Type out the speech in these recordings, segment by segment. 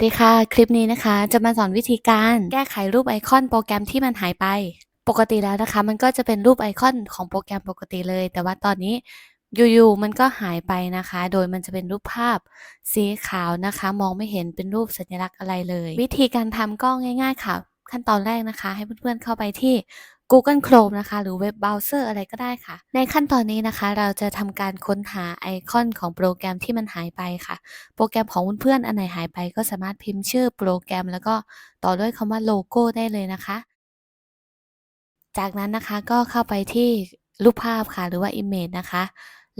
สดีค่ะ คลิปนี้นะคะ จะมาสอนวิธีการแก้ไขรูปไอคอนโปรแกรมที่มันหายไป ปกติแล้วนะคะ มันก็จะเป็นรูปไอคอนของโปรแกรมปกติเลย แต่ว่าตอนนี้อยู่ๆมันก็หายไปนะคะ โดยมันจะเป็นรูปภาพสีขาวนะคะ มองไม่เห็นเป็นรูปสัญลักษณ์อะไรเลย วิธีการทำก็ง่าย ๆ ค่ะ ขั้นตอนแรกนะคะ ให้เพื่อนๆเข้าไปที่ Google Chrome นะคะ หรือเว็บเบราว์เซอร์อะไรก็ได้ค่ะ ในขั้นตอนนี้นะคะ เราจะทำการค้นหาไอคอนของโปรแกรมที่มันหายไปค่ะ โปรแกรมของเพื่อนๆอันไหนหายไป ก็สามารถพิมพ์ชื่อโปรแกรม แล้วก็ต่อด้วยคำว่าโลโก้ได้เลยนะคะ จากนั้นนะคะก็เข้าไปที่รูปภาพค่ะ หรือว่า Image นะคะ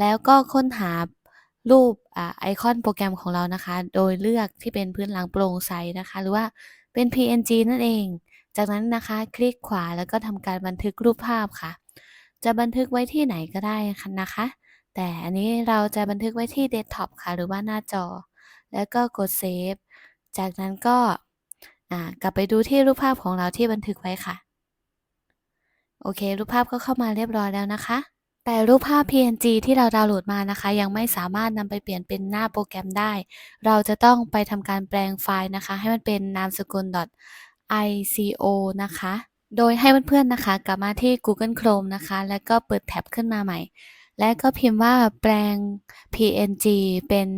แล้วก็ค้นหารูปอไอคอนโปรแกรมของเรานะคะ โดยเลือกที่เป็นพื้นหลังโปร่งใสนะคะ หรือว่าเป็น PNG นั่นเอง จากนั้นนะคะคลิกขวาแล้วก็ทำการบันทึกรูปภาพค่ะ จะบันทึกไว้ที่ไหนก็ได้ค่ะนะคะ แต่อันนี้เราจะบันทึกไว้ที่เดสก์ท็อปค่ะหรือว่าหน้าจอ แล้วก็กดเซฟจากนั้นก็กลับไปดูที่รูปภาพของเราที่บันทึกไว้ค่ะ โอเค รูปภาพก็เข้ามาเรียบร้อยแล้วนะคะ แต่รูปภาพ PNG ที่เราดาวน์โหลดมานะคะ ยังไม่สามารถนำไปเปลี่ยนเป็นหน้าโปรแกรมได้ เราจะต้องไปทำการแปลงไฟล์นะคะ ให้มันเป็นนามสกุล .ico นะคะ โดยให้เพื่อนๆนะคะ กลับมาที่ Google Chrome นะคะ แล้วก็เปิดแท็บขึ้นมาใหม่ และก็พิมพ์ว่าแปลง PNG เป็น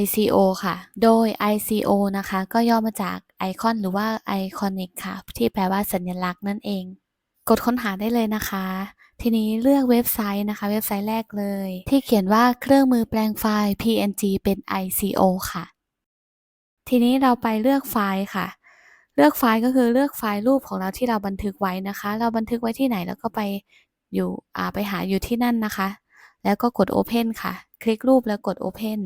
ICO ค่ะ โดย ICO นะคะ ก็ย่อมาจากไอคอนหรือว่า Iconic ค่ะ ที่แปลว่าสัญลักษณ์นั่นเอง กดค้นหาได้เลยนะคะ ทีนี้เลือกเว็บไซต์นะคะ เว็บไซต์แรกเลย ที่เขียนว่าเครื่องมือแปลงไฟล์ PNG เป็น ICO ค่ะ ทีนี้เราไปเลือกไฟล์ค่ะ เลือกไฟล์ก็คือเลือกไฟล์รูปของเราที่เราบันทึกไว้นะคะ เราบันทึกไว้ที่ไหนแล้วก็ไปอยู่อ่าไปหาอยู่ที่นั่นนะคะ แล้วก็กด Open ค่ะ คลิกรูปแล้วกด Open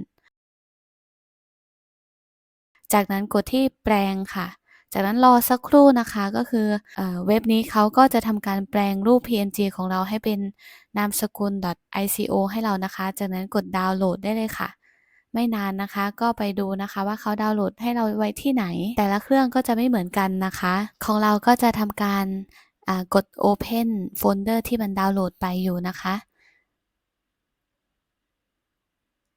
จากนั้นกดที่แปลงค่ะ จากนั้นรอสักครู่นะคะก็คือเอเว็บนี้เขาก็จะทำการแปลงรูป PNG ของเราให้เป็นนามสกุล .ico ให้เรานะคะ จากนั้นกดดาวน์โหลดได้เลยค่ะ ไม่นานนะคะ ก็ไปดูนะคะว่าเขาดาวน์โหลดให้เราไว้ที่ไหน แต่ละเครื่องก็จะไม่เหมือนกันนะคะ ของเราก็จะทำการกด Open โฟลเดอร์ที่มันดาวน์โหลดไปอยู่นะคะ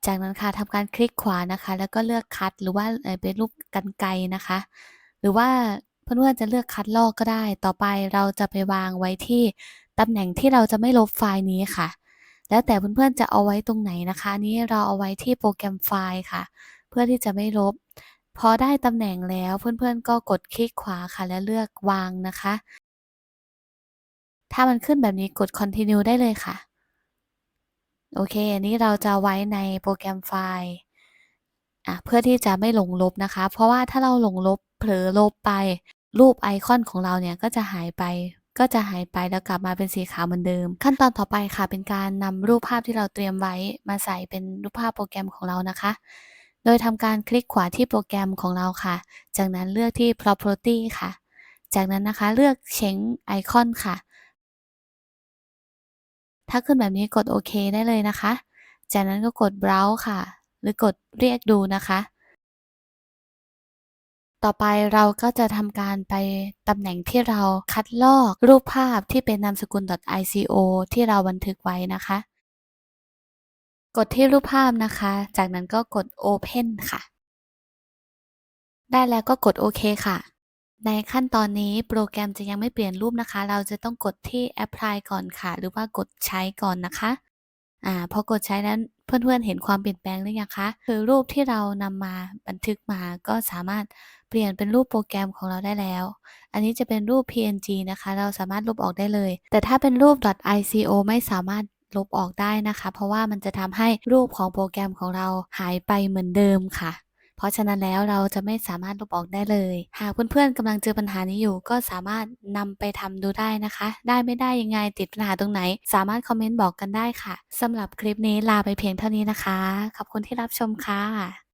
จากนั้นค่ะทำการคลิกขวานะคะ แล้วก็เลือกคัดหรือว่าเป็นรูปกันไกรนะคะ หรือว่าเพื่อนๆจะเลือกคัดลอกก็ได้ ต่อไปเราจะไปวางไว้ที่ตำแหน่งที่เราจะไม่ลบไฟล์นี้ค่ะ แล้วแต่เพื่อนๆจะเอาไว้ตรงไหนนะคะ นี้เราเอาไว้ที่โปรแกรมไฟล์ค่ะ เพื่อที่จะไม่ลบ พอได้ตำแหน่งแล้วเพื่อนๆก็กดคลิกขวาค่ะ แล้วเลือกวางนะคะ ถ้ามันขึ้นแบบนี้กด continue ได้เลยค่ะ โอเค อันนี้เราจะไว้ในโปรแกรมไฟล์อะเพื่อที่จะไม่หลงลบนะคะ เพราะว่าถ้าเราหลงลบเผลอลบไปรูปไอคอนของเราเนี่ยก็จะหายไป ก็จะหายไปแล้วกลับมาเป็นสีขาวเหมือนเดิม ขั้นตอนต่อไปค่ะเป็นการนำรูปภาพที่เราเตรียมไว้มาใส่เป็นรูปภาพโปรแกรมของเรานะคะ โดยทำการคลิกขวาที่โปรแกรมของเราค่ะ จากนั้นเลือกที่ property ค่ะ จากนั้นนะคะเลือกเช้งไอคอนค่ะ ถ้าขึ้นแบบนี้กดโอเคได้เลยนะคะ จากนั้นก็กด browse ค่ะ หรือกดเรียกดูนะคะ ต่อไปเราก็จะทำการไปตำแหน่งที่เราคัดลอกรูปภาพที่เป็นนามสกุล .ico ที่เราบันทึกไว้นะคะ กดที่รูปภาพนะคะ จากนั้นก็กด open ค่ะ ได้แล้วก็กดโอเคค่ะ ในขั้นตอนนี้โปรแกรมจะยังไม่เปลี่ยนรูปนะคะ เราจะต้องกดที่ apply ก่อนค่ะ หรือว่ากดใช้ก่อนนะคะ อ่าพอกดใช้แล้ว เพื่อนๆเห็นความเปลี่ยนแปลงหรือยังคะคือรูปที่เรานำมาบันทึกมาก็สามารถเปลี่ยนเป็นรูปโปรแกรมของเราได้แล้ว อันนี้จะเป็นรูป PNG นะคะ เราสามารถลบออกได้เลย แต่ถ้าเป็นรูป .ico ไม่สามารถลบออกได้นะคะ เพราะว่ามันจะทำให้รูปของโปรแกรมของเราหายไปเหมือนเดิมค่ะ เพราะฉะนั้นแล้วเราจะไม่สามารถลบออกได้เลย หากเพื่อนๆกำลังเจอปัญหานี้อยู่ ก็สามารถนำไปทำดูได้นะคะ ได้ไม่ได้ยังไงติดปัญหาตรงไหน สามารถคอมเมนต์บอกกันได้ค่ะสำหรับคลิปนี้ลาไปเพียงเท่านี้นะคะ ขอบคุณที่รับชมค่ะ